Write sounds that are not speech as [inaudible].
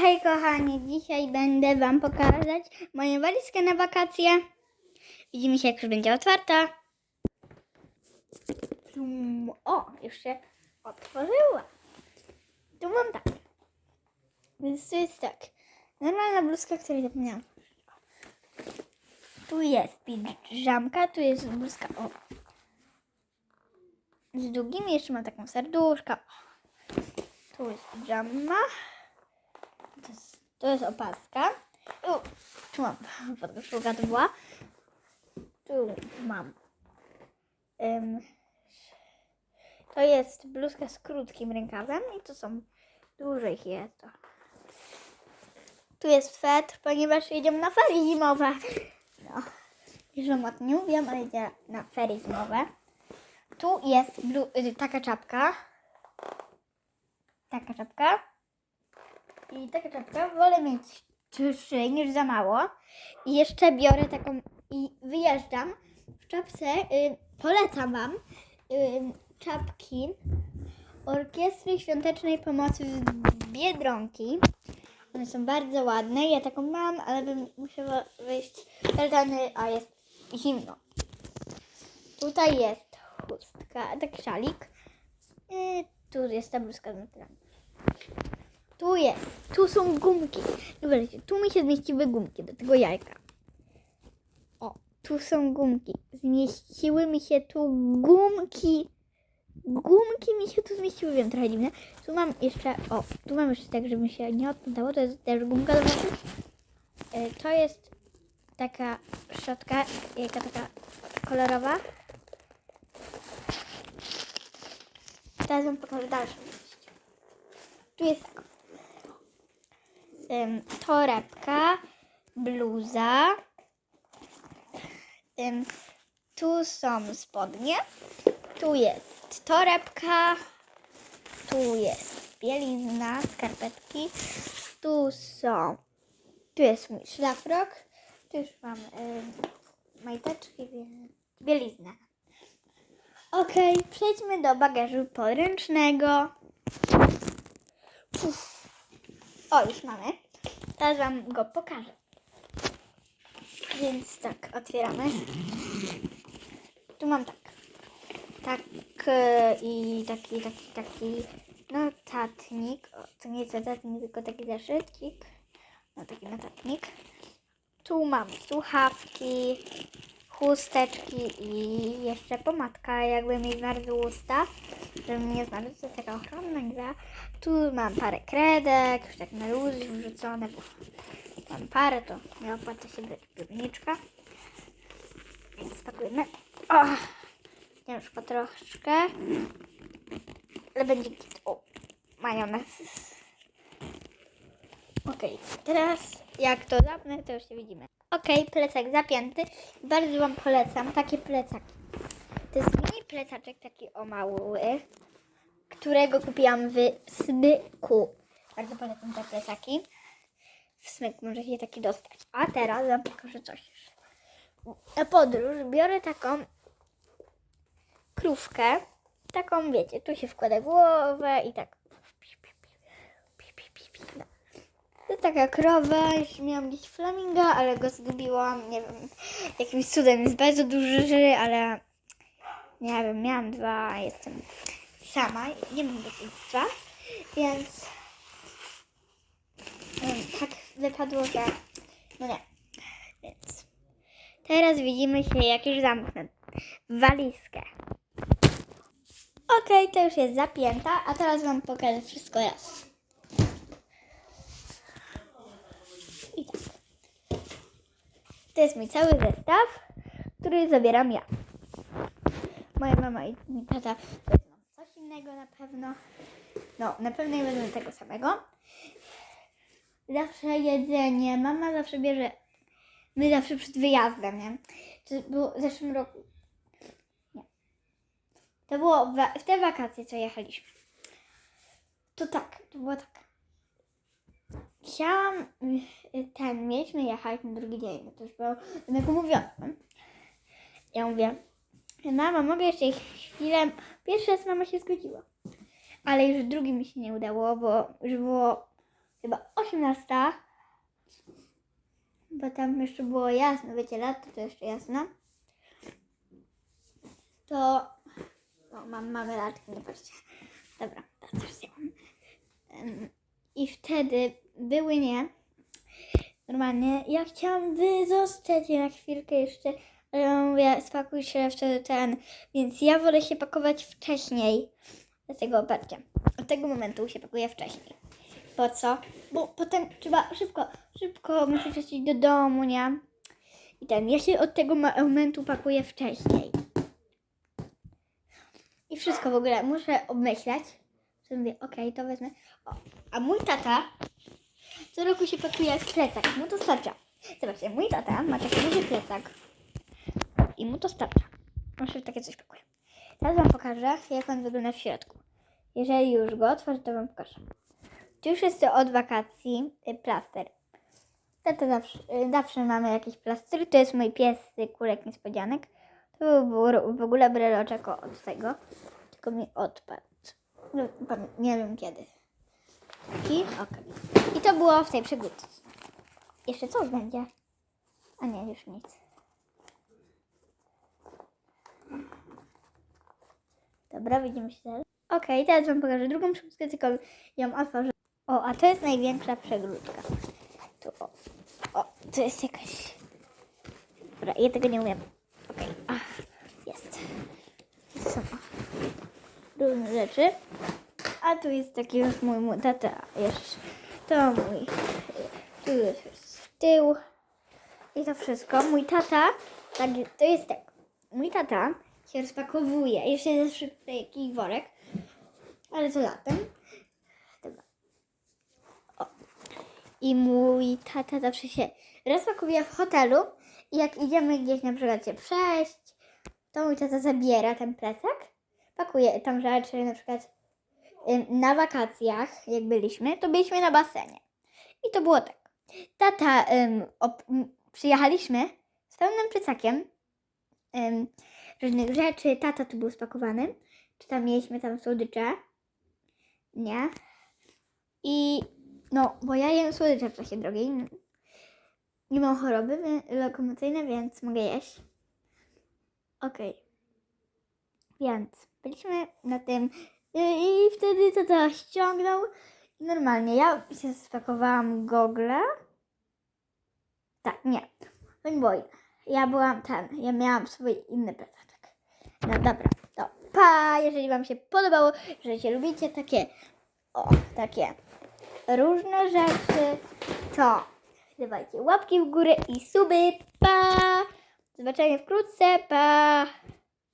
Hej kochani, dzisiaj będę Wam pokazać moją walizkę na wakacje. Widzimy się jak już będzie otwarta. O, już się otworzyła. Tu mam tak. Więc tu jest tak. Normalna bluzka, której zapomniałam. Tu jest piżamka, tu jest bluzka o. Z długimi jeszcze mam taką serduszka. Tu jest piżama. To jest, opaska. U, tu mam [laughs] to była. Tu mam. Ym, to jest bluzka z krótkim rękawem i to są dużo ich jest. To. Tu jest swetr, ponieważ jedziemy na ferie zimowe. No. Tym nie mówiłam, ale idę na ferie zimowe. Tu jest y, taka czapka. Taka czapka. I taka czapka. Wolę mieć trzy niż za mało. I jeszcze biorę taką i wyjeżdżam w czapce. Y, polecam Wam y, czapki Orkiestry Świątecznej Pomocy z Biedronki. One są bardzo ładne. Ja taką mam, ale bym musiała wyjść z a jest zimno. Tutaj jest chustka, taki szalik. I tu jest ta bluzka z. Tu jest, tu są gumki. Zobaczcie, tu mi się zmieściły gumki do tego jajka. O, tu są gumki. Zmieściły mi się tu gumki. Gumki mi się tu zmieściły, wiem, trochę dziwne. Tu mam jeszcze, o, tu mam jeszcze tak, żeby mi się nie odpadało. To jest też gumka do. E, To jest taka szczotka, jaka taka kolorowa. Teraz wam pokażę dalszą część. Tu jest tak. Ym, torebka, bluza. Tu są spodnie. Tu jest torebka. Tu jest bielizna, skarpetki. Tu są. Tu jest mój szlafrok. Tu już mam ym, majteczki, bieliznę. Okej, przejdźmy do bagażu podręcznego. Uf. O, już mamy. Teraz Wam go pokażę. Więc tak, otwieramy. Tu mam tak. Tak e, i taki, taki, taki notatnik. O, to nie jest notatnik, tylko taki zaszytnik. No taki notatnik. Tu mam słuchawki, chusteczki i jeszcze pomadka, jakby mi zmarzły usta, żeby mnie nie zmarzły, to jest taka ochronna gra. Tu mam parę kredek, już tak na luz wrzucone, bo mam parę, to nie opłaca się brać piórniczka. Więc spakujemy. O, ciężko troszkę, ale będzie git. O, majonez. Okej, teraz jak to zapnę, to już się widzimy. Okej, plecak zapięty. Bardzo Wam polecam takie plecaki. To jest mini plecaczek taki o mały, którego kupiłam w Smyku. Bardzo polecam te plecaki. W Smyku może się taki dostać. A teraz Wam pokażę coś jeszcze. Na podróż biorę taką krówkę. Taką, wiecie, tu się wkłada głowę i tak. No. To taka krowa, już miałam gdzieś flaminga, ale go zgubiłam, nie wiem, jakimś cudem jest bardzo duży, ale nie wiem, miałam dwa, jestem sama, nie mam dzieciństwa, więc tak wypadło, że no nie, więc teraz widzimy się, jak już zamknę walizkę. Okej, to już jest zapięta, a teraz Wam pokażę wszystko raz. I tak. To jest mój cały zestaw, który zabieram ja. Moja mama i tata wezmą coś innego na pewno. No, na pewno nie wezmę tego samego. Zawsze jedzenie. Mama zawsze bierze. My zawsze przed wyjazdem, nie? To było w zeszłym roku. Nie. To było w, w te wakacje, co jechaliśmy. To tak, to było tak. Chciałam y, ten, mieliśmy jechać na drugi dzień, no to już było jednak umówione. Ja mówię, mama, mogę jeszcze chwilę. Pierwszy raz mama się zgodziła. Ale już drugi mi się nie udało, bo już było chyba 18. Bo tam jeszcze było jasno, wiecie, lato to jeszcze jasno. To. O, mam małe latki, nie patrzcie. Dobra, ja mam. Em, I wtedy były nie. Normalnie, ja chciałam wy- zostać na chwilkę jeszcze, ja mówię, spakuj się wtedy ten, więc ja wolę się pakować wcześniej. Dlatego, patrzcie, od tego momentu się pakuję wcześniej. Po co? Bo potem trzeba szybko, szybko muszę wrócić do domu, nie? I ten, ja się od tego momentu pakuję wcześniej. I wszystko w ogóle muszę obmyślać. To mówię, okej, to wezmę. O, a mój tata co roku się pakuje w plecak. Mu to starcza. Zobaczcie, mój tata ma taki duży plecak. Mu to starcza. On się takie coś pakuje. Teraz wam pokażę, jak on wygląda w środku. Jeżeli już go otworzę, to wam pokażę. Tu już jest to od wakacji y, plaster. Tata zawsze, y, zawsze mamy jakieś plastry. To jest mój pies y, kulek niespodzianek. To był w ogóle breloczek od tego. Tylko mi odpadł. No, Nie wiem kiedy. I okej. I to było w tej przygódce. Jeszcze coś będzie. A nie, już nic. Dobra, widzimy się teraz. Okej, teraz wam pokażę drugą przegródkę, tylko ją otworzę. O, a to jest największa przegródka. Tu, o. O, to jest jakaś... Dobra, ja tego nie umiem. Okej, ach, jest. To są różne rzeczy. A tu jest taki już mój, mój tata jeszcze. To mój. Tu jest z tyłu. I to wszystko. Mój tata, tak, to jest tak. Mój tata się rozpakowuje. Jeszcze jest zawsze jakiś worek. Ale to latem. Dobra. O. I mój tata zawsze się rozpakowuje w hotelu. I jak idziemy gdzieś na przykład się przejść, to mój tata zabiera ten plecak. Pakuje tam rzeczy, na przykład na wakacjach, jak byliśmy, to byliśmy na basenie. I to było tak. Tata, ym, op, m, przyjechaliśmy z pełnym plecakiem ym, różnych rzeczy. Tata tu był spakowany. Czy tam mieliśmy tam słodycze? Nie. I no, bo ja jem słodycze w czasie drogi. Nie mam choroby lokomocyjnej, więc mogę jeść. Okej. Więc byliśmy na tym i wtedy tata ściągnął normalnie ja się spakowałam gogle. Tak, nie. Bądź boj. Ja byłam ten, ja miałam swój inny plecaczek. No dobra, to pa! Jeżeli Wam się podobało, że się lubicie takie, o, takie różne rzeczy, to dawajcie łapki w górę i suby. Pa! Do zobaczenia wkrótce, pa!